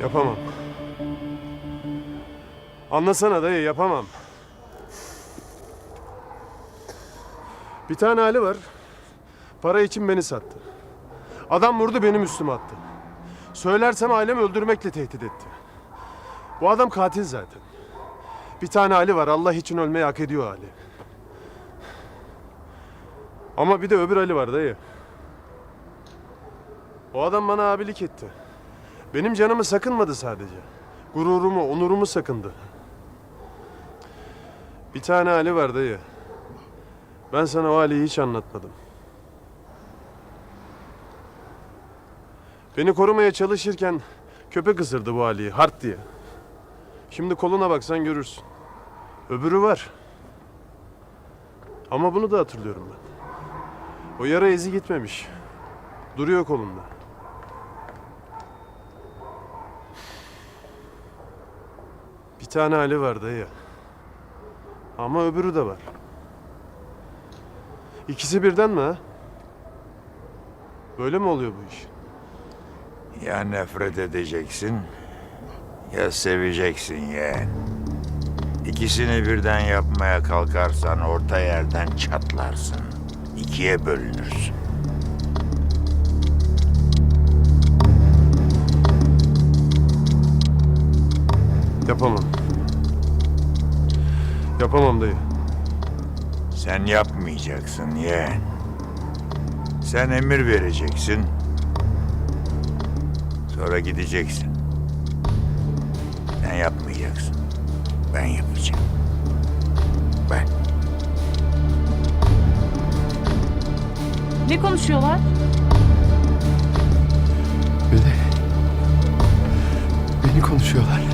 Yapamam. Anlasana dayı yapamam. Bir tane hali var. Para için beni sattı. Adam vurdu benim üstüme attı. Söylersem ailemi öldürmekle tehdit etti. Bu adam katil zaten. Bir tane Ali var. Allah için ölmeyi hak ediyor Ali. Ama bir de öbür Ali var dayı. O adam bana abilik etti. Benim canımı sakınmadı sadece. Gururumu, onurumu sakındı. Bir tane Ali var dayı. Ben sana o Ali'yi hiç anlatmadım. Beni korumaya çalışırken köpek ısırdı bu Ali'yi, hart diye. Şimdi koluna baksan görürsün. Öbürü var. Ama bunu da hatırlıyorum ben. O yara izi gitmemiş. Duruyor kolunda. Tane Ali var dayı. Ama öbürü de var. İkisi birden mi ha? Böyle mi oluyor bu iş? Ya nefret edeceksin ya seveceksin yeğen. İkisini birden yapmaya kalkarsan orta yerden çatlarsın. İkiye bölünürsün. Yapamam. Yapamam dayı. Sen yapmayacaksın yeğen. Sen emir vereceksin. Sonra gideceksin. Sen yapmayacaksın. Ben yapacağım. Ben. Ne konuşuyorlar? Beni... Beni konuşuyorlar.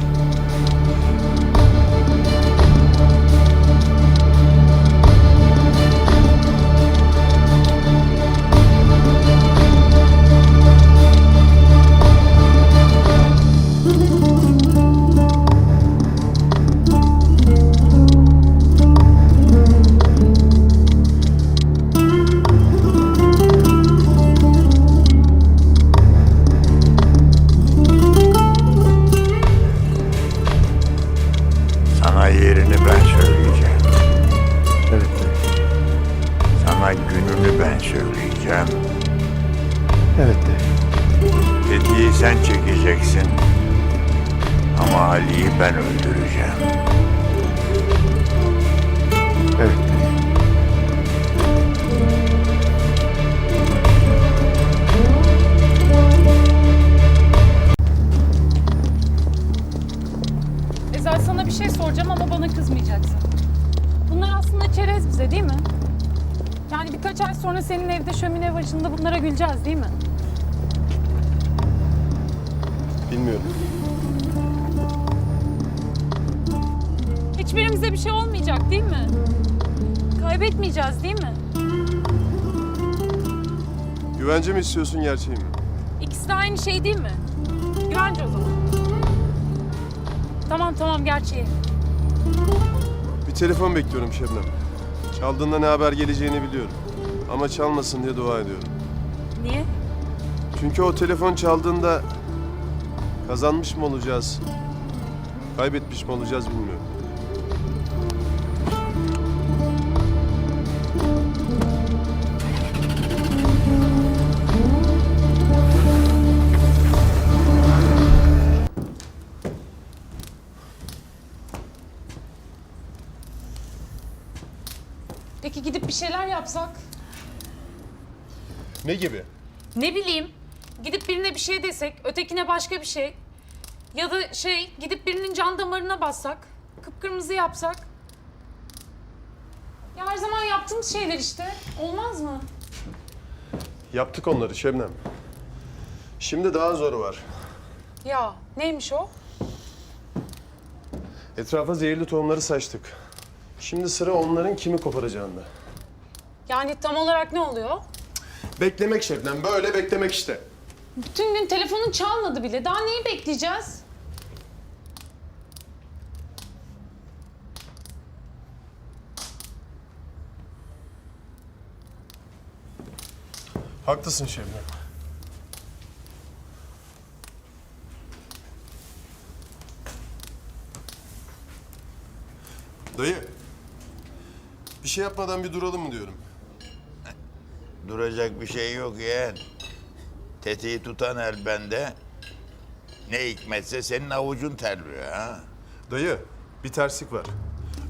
Ezel sana bir şey soracağım ama bana kızmayacaksın. Bunlar aslında çerez bize değil mi? Yani birkaç ay sonra senin evde şömine başında bunlara güleceğiz değil mi? Bilmiyorum. Hiçbirimize bir şey olmayacak değil mi? Kaybetmeyeceğiz değil mi? Güvence mi istiyorsun gerçeği mi? İkisi de aynı şey değil mi? Güvence o zaman. Tamam tamam gerçeği. Bir telefon bekliyorum Şebnem. Çaldığında ne haber geleceğini biliyorum. Ama çalmasın diye dua ediyorum. Niye? Çünkü o telefon çaldığında kazanmış mı olacağız, kaybetmiş mi olacağız bilmiyorum. Ne gibi? Ne bileyim. Gidip birine bir şey desek, ötekine başka bir şey. Ya da şey, gidip birinin can damarına bassak, kıpkırmızı yapsak. Ya her zaman yaptığımız şeyler işte. Olmaz mı? Yaptık onları Şebnem. Şimdi daha zoru var. Ya neymiş o? Etrafa zehirli tohumları saçtık. Şimdi sıra onların kimi koparacağında. Yani tam olarak ne oluyor? Beklemek Şebnem, böyle beklemek işte. Bütün gün telefonun çalmadı bile. Daha neyi bekleyeceğiz? Haklısın Şebnem. Dayı, bir şey yapmadan bir duralım mı diyorum. Duracak bir şey yok yeğen. Tetiği tutan el bende. Ne hikmetse senin avucun terliyor ha. Dayı, bir terslik var.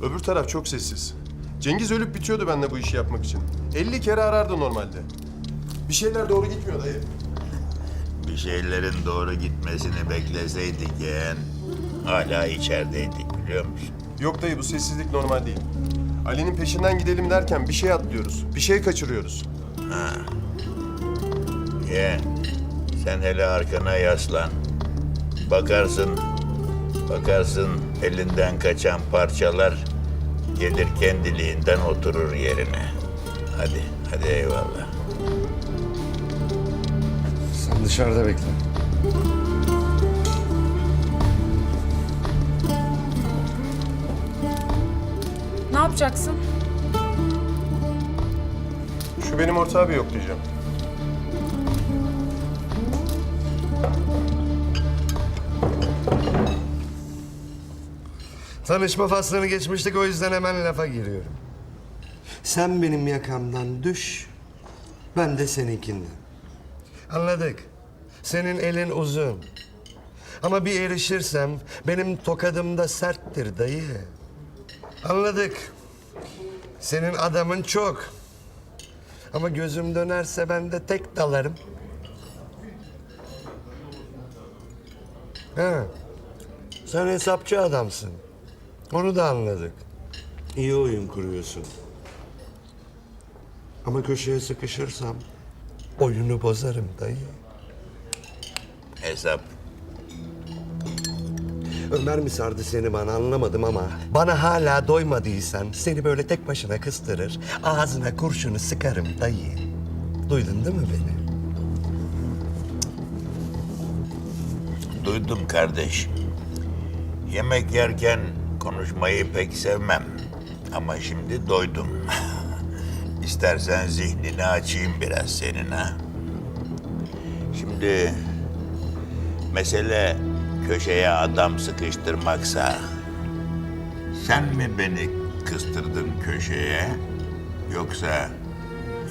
Öbür taraf çok sessiz. Cengiz ölüp bitiyordu benimle bu işi yapmak için. 50 kere arardı normalde. Bir şeyler doğru gitmiyor dayı. Bir şeylerin doğru gitmesini bekleseydik yeğen. Hala içerideydik biliyor musun? Yok dayı bu sessizlik normal değil. Ali'nin peşinden gidelim derken bir şey atlıyoruz. Bir şey kaçırıyoruz. Yeğen sen hele arkana yaslan. Bakarsın, bakarsın elinden kaçan parçalar gelir kendiliğinden oturur yerine. Hadi, hadi eyvallah. Sen dışarıda bekle. Ne yapacaksın? Benim ortağı bir yoklayacağım. Tanışma faslını geçmiştik o yüzden hemen lafa giriyorum. Sen benim yakamdan düş, ben de seninkinden. Anladık. Senin elin uzun. Ama bir erişirsem benim tokadım da serttir dayı. Anladık. Senin adamın çok. Ama gözüm dönerse ben de tek dalarım. Ha. Sen hesapçı adamsın. Onu da anladık. İyi oyun kuruyorsun. Ama köşeye sıkışırsam oyunu bozarım dayı. Hesap. Ömer mi sardı seni bana anlamadım ama bana hala doymadıysan seni böyle tek başına kıstırır, ağzına kurşunu sıkarım dayı. Duydun değil mi beni? Duydum kardeş. Yemek yerken konuşmayı pek sevmem. Ama şimdi doydum. İstersen zihnini açayım biraz senin ha. Şimdi mesele köşeye adam sıkıştırmaksa sen mi beni kıstırdın köşeye yoksa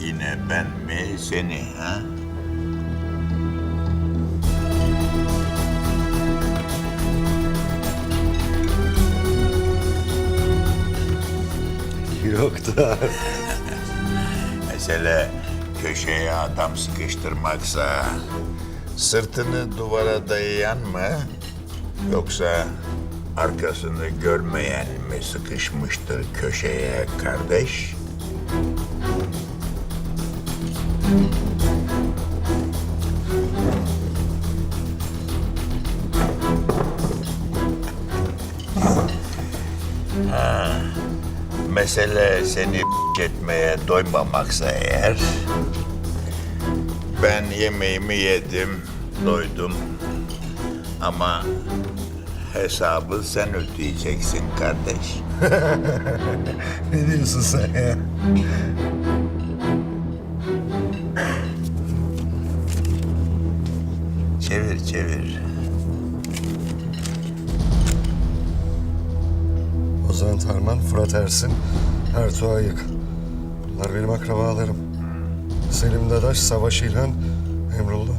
yine ben mi seni ha? Yok da. Mesele köşeye adam sıkıştırmaksa sırtını duvara dayayan mı yoksa arkasını görmeyen mi sıkışmıştır köşeye kardeş? Ha, mesele seni etmeye doymamaksa eğer ben yemeğimi yedim, doydum. Ama hesabı sen ödeyeceksin kardeş. ne diyorsun sen ya? Çevir çevir. Ozan Tarman, Fırat Ersin, Ertuğ Ayık. Bunlar benim akrabalarım. Selim Dadaş, Savaş İlhan, Emrullah.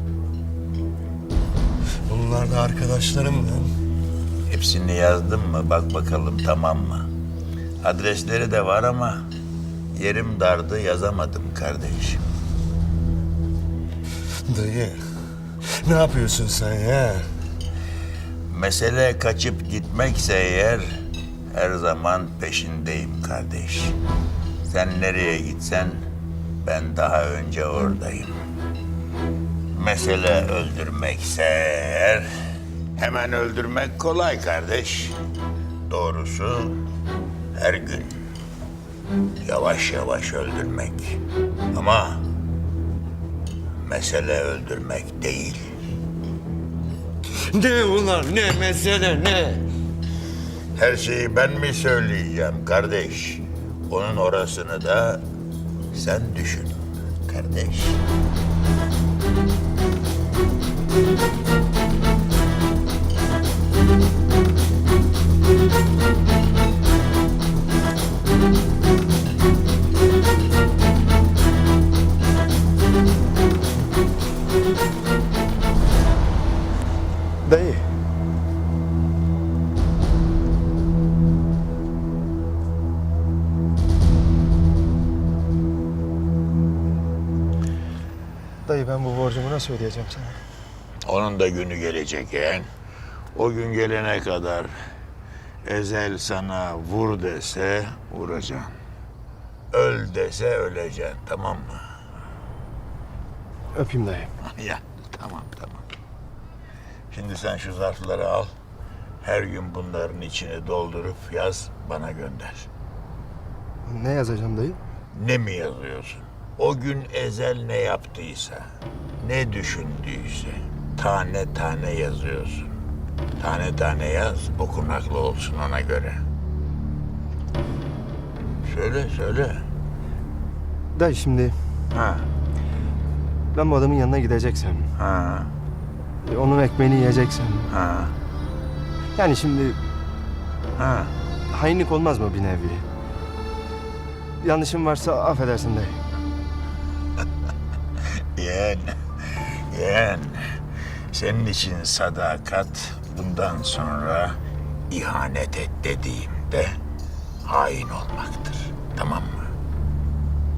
Bunlar da arkadaşlarım lan. Hepsini yazdın mı? Bak bakalım tamam mı? Adresleri de var ama yerim dardı yazamadım kardeş. Dayı, ne yapıyorsun sen ya? Mesele kaçıp gitmekse eğer her zaman peşindeyim kardeş. Sen nereye gitsen ben daha önce oradayım. Mesele öldürmekse eğer hemen öldürmek kolay kardeş. Doğrusu her gün yavaş yavaş öldürmek. Ama mesele öldürmek değil. Ne ulan, ne mesele, ne? Her şeyi ben mi söyleyeceğim kardeş? Onun orasını da sen düşün kardeş. Dayı. Dayı ben bu borcumu nasıl ödeyeceğim sana? Onun da günü gelecek yeğen. O gün gelene kadar Ezel sana vur dese vuracaksın. Öl dese öleceksin tamam mı? Öpeyim dayı. ya tamam tamam. Şimdi sen şu zarfları al. Her gün bunların içini doldurup yaz bana gönder. Ne yazacağım dayı? Ne mi yazıyorsun? O gün Ezel ne yaptıysa, ne düşündüyse tane tane yazıyorsun. Tane tane yaz, okunaklı olsun ona göre. Söyle, söyle. Dayı şimdi Ha, ben bu adamın yanına gideceksem, ha, e, onun ekmeğini yiyeceksem. ha, Yani şimdi ha. hainlik olmaz mı bir nevi? Yanlışım varsa affedersin dayı. Yeğen, yeğen. Senin için sadakat bundan sonra ihanet et dediğimde hain olmaktır. Tamam mı?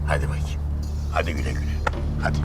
Hadi bakayım. Hadi güle güle. Hadi.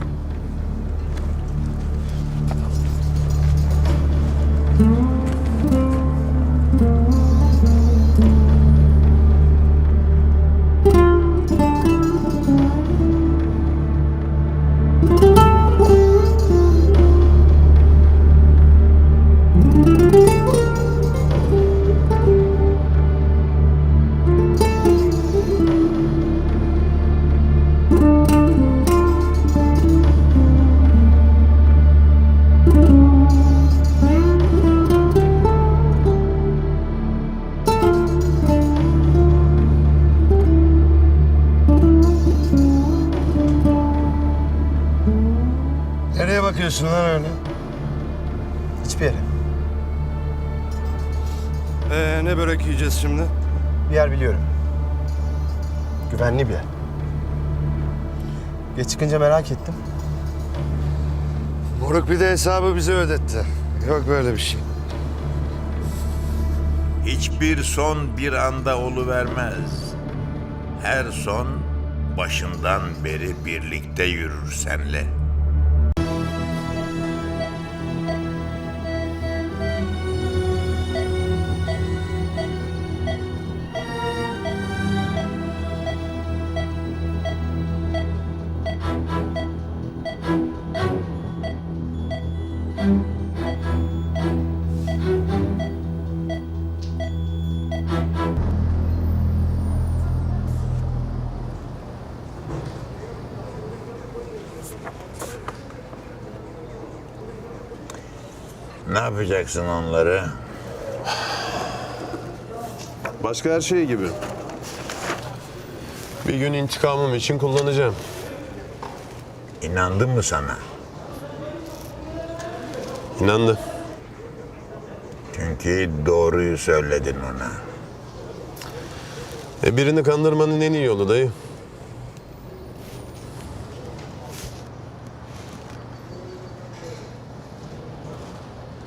Bakıyorsun lan öyle? Hiçbir yere. Ee, ne börek yiyeceğiz şimdi? Bir yer biliyorum. Güvenli bir yer. Geç çıkınca merak ettim. Moruk bir de hesabı bize ödetti. Yok böyle bir şey. Hiçbir son bir anda oluvermez. Her son başından beri birlikte yürür senle. Yapacaksın onları? Başka her şey gibi. Bir gün intikamım için kullanacağım. İnandın mı sana? İnandı. Çünkü doğruyu söyledin ona. E birini kandırmanın en iyi yolu dayı.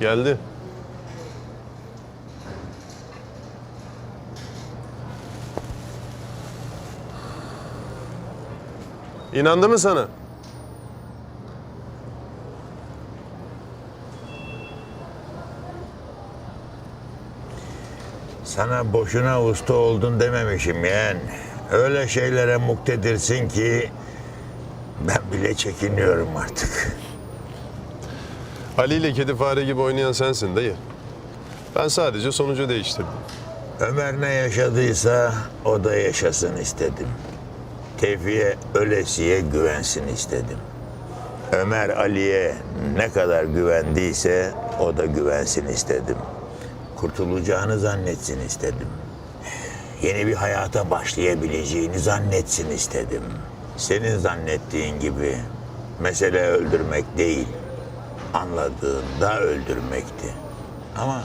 Geldi. İnandı mı sana? Sana boşuna usta oldun dememişim yeğen. Öyle şeylere muktedirsin ki ben bile çekiniyorum artık. Ali ile kedi fare gibi oynayan sensin dayı. Ben sadece sonucu değiştirdim. Ömer ne yaşadıysa o da yaşasın istedim. Tevfi'ye ölesiye güvensin istedim. Ömer Ali'ye ne kadar güvendiyse o da güvensin istedim. Kurtulacağını zannetsin istedim. Yeni bir hayata başlayabileceğini zannetsin istedim. Senin zannettiğin gibi mesele öldürmek değil, anladığında öldürmekti. Ama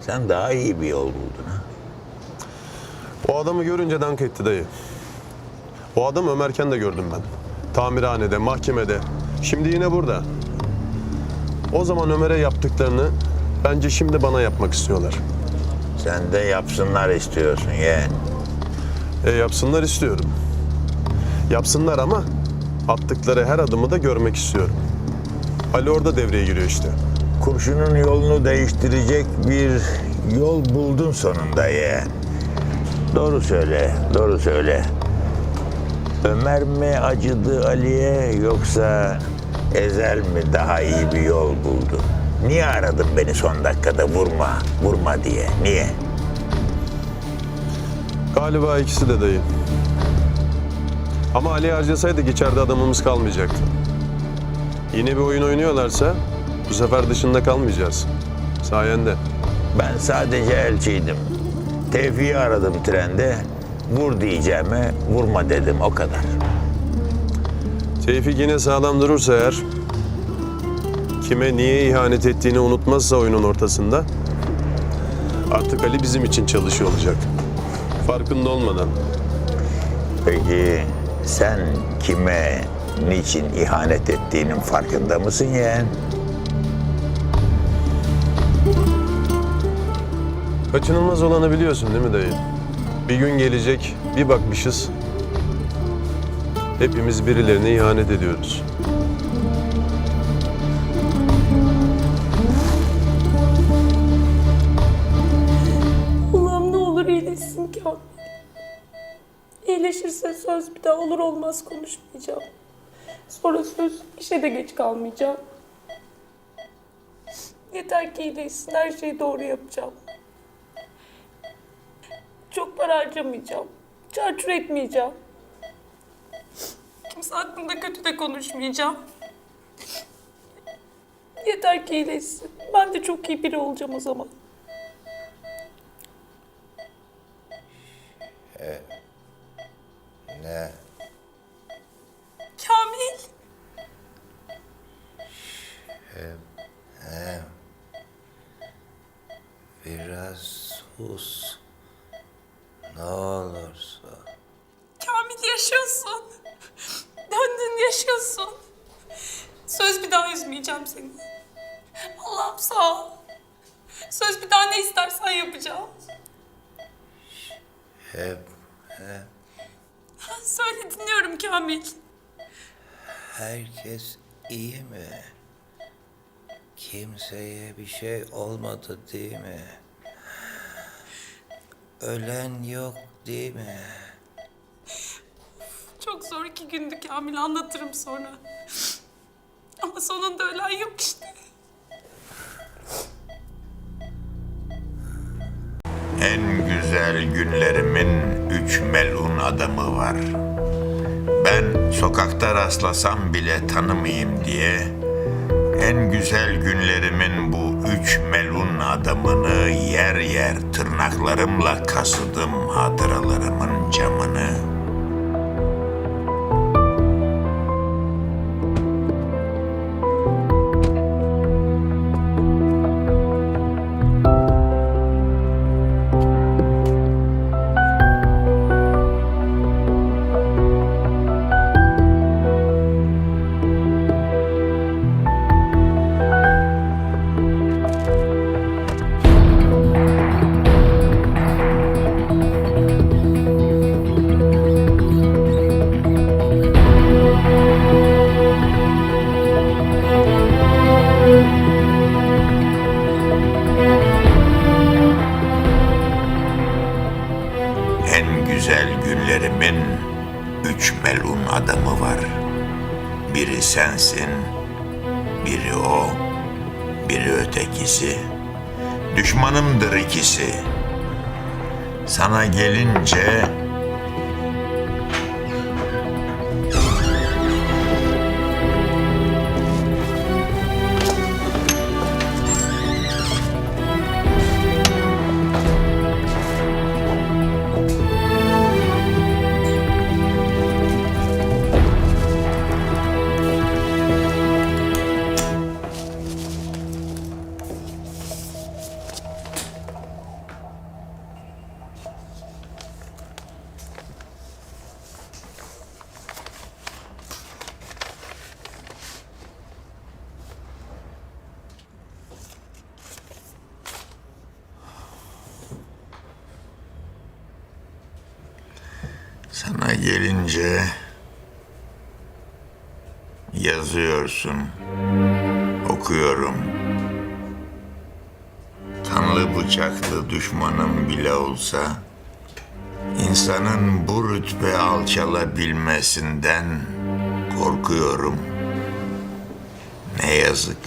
sen daha iyi bir yol buldun ha. O adamı görünce dank etti dayı. O adam Ömerken de gördüm ben. Tamirhanede, mahkemede. Şimdi yine burada. O zaman Ömer'e yaptıklarını bence şimdi bana yapmak istiyorlar. Sen de yapsınlar istiyorsun yeğen. E yapsınlar istiyorum. Yapsınlar ama attıkları her adımı da görmek istiyorum. Ali orada devreye giriyor işte. Kurşunun yolunu değiştirecek bir yol buldun sonunda yeğen. Doğru söyle, doğru söyle. Ömer mi acıdı Ali'ye yoksa Ezel mi daha iyi bir yol buldu? Niye aradın beni son dakikada vurma, vurma diye? Niye? Galiba ikisi de dayı. Ama Ali harcasaydık içeride adamımız kalmayacaktı. Yine bir oyun oynuyorlarsa bu sefer dışında kalmayacağız. Sayende. Ben sadece elçiydim. Tevfik'i aradım trende. Vur diyeceğime vurma dedim o kadar. Tevfik yine sağlam durursa eğer, kime niye ihanet ettiğini unutmazsa oyunun ortasında, artık Ali bizim için çalışıyor olacak. Farkında olmadan. Peki sen kime, niçin ihanet ettiğinin farkında mısın yeğen? Kaçınılmaz olanı biliyorsun değil mi dayı? Bir gün gelecek, bir bakmışız. Hepimiz birilerine ihanet ediyoruz. Allah'ım ne olur iyileşsin Kamil. İyileşirse söz bir daha olur olmaz konuşmayacağım. Sonra söz işe de geç kalmayacağım. Yeter ki iyileşsin her şeyi doğru yapacağım. Çok para harcamayacağım. Çarçur etmeyeceğim. Kimse hakkında kötü de konuşmayacağım. Yeter ki iyileşsin. Ben de çok iyi biri olacağım o zaman. Ne? Kamil. Biraz sus. Ne olursa. Kamil yaşıyorsun. Döndün yaşıyorsun. Söz bir daha üzmeyeceğim seni. Allah'ım sağ ol. Söz bir daha ne istersen yapacağım. Hep Söyle dinliyorum Kamil. Herkes iyi mi? Kimseye bir şey olmadı değil mi? Ölen yok değil mi? Çok zor iki gündü Kamil anlatırım sonra. Ama sonunda ölen yok işte. En güzel günlerimin üç melun adamı var. Ben sokakta rastlasam bile tanımayayım diye en güzel günlerimin bu üç melun adamını yer yer tırnaklarımla kasıdım hatıralarımın camını. Bıçaklı düşmanım bile olsa insanın bu rütbe alçalabilmesinden korkuyorum. Ne yazık.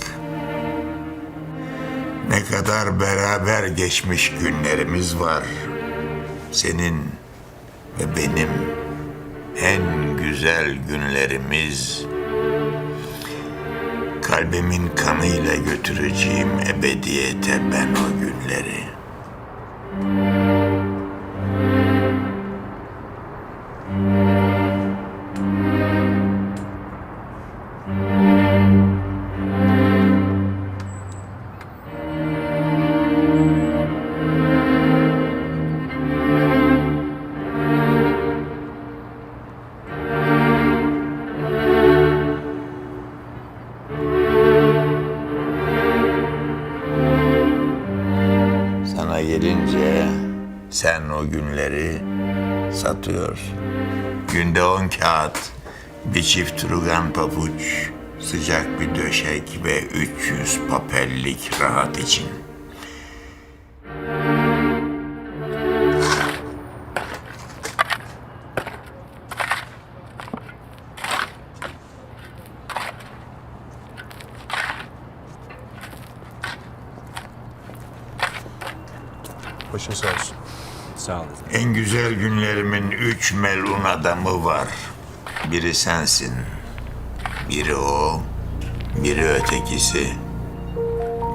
Ne kadar beraber geçmiş günlerimiz var. Senin ve benim en güzel günlerimiz kalbimin kanıyla götüreceğim ebediyete ben o günleri. Satıyorsun. Günde on kağıt, bir çift rugan pabuç, sıcak bir döşek ve 300 papellik rahat için. Başın sağ olsun. Sağ olun. En güzel günlerimin üç melun adamı var. Biri sensin. Biri o, biri ötekisi.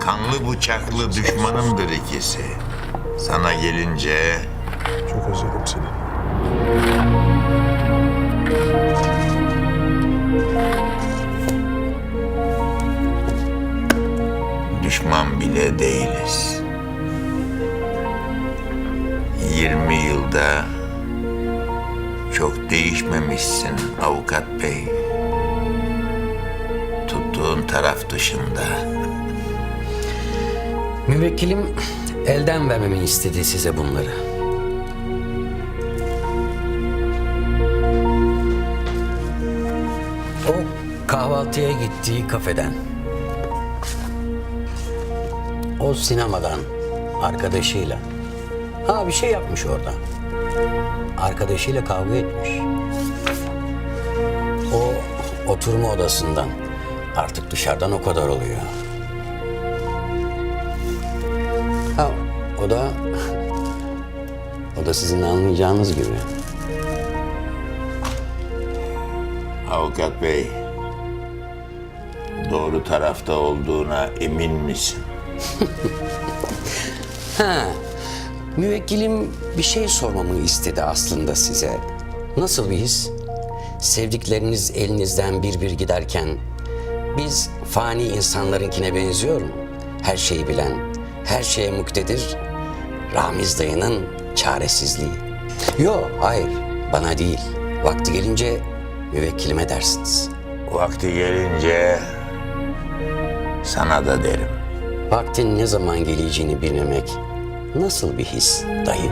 Kanlı bıçaklı düşmanımdır ikisi. Sana gelince Çok özledim seni. düşman bile değiliz. 20 yılda çok değişmemişsin avukat bey. Tuttuğun taraf dışında. Müvekkilim elden vermemi istedi size bunları. O kahvaltıya gittiği kafeden. O sinemadan arkadaşıyla. Ha bir şey yapmış orada. Arkadaşıyla kavga etmiş. O oturma odasından. Artık dışarıdan o kadar oluyor. Ha, o da o da sizin anlayacağınız gibi. Avukat bey, doğru tarafta olduğuna emin misin? Ha, müvekkilim bir şey sormamı istedi aslında size. Nasıl bir his? Sevdikleriniz elinizden bir bir giderken biz fani insanlarınkine benziyor mu? Her şeyi bilen, her şeye muktedir. Ramiz dayının çaresizliği. Yo, hayır, bana değil. Vakti gelince müvekkilime dersiniz. Vakti gelince sana da derim. Vaktin ne zaman geleceğini bilmemek nasıl bir his dayı?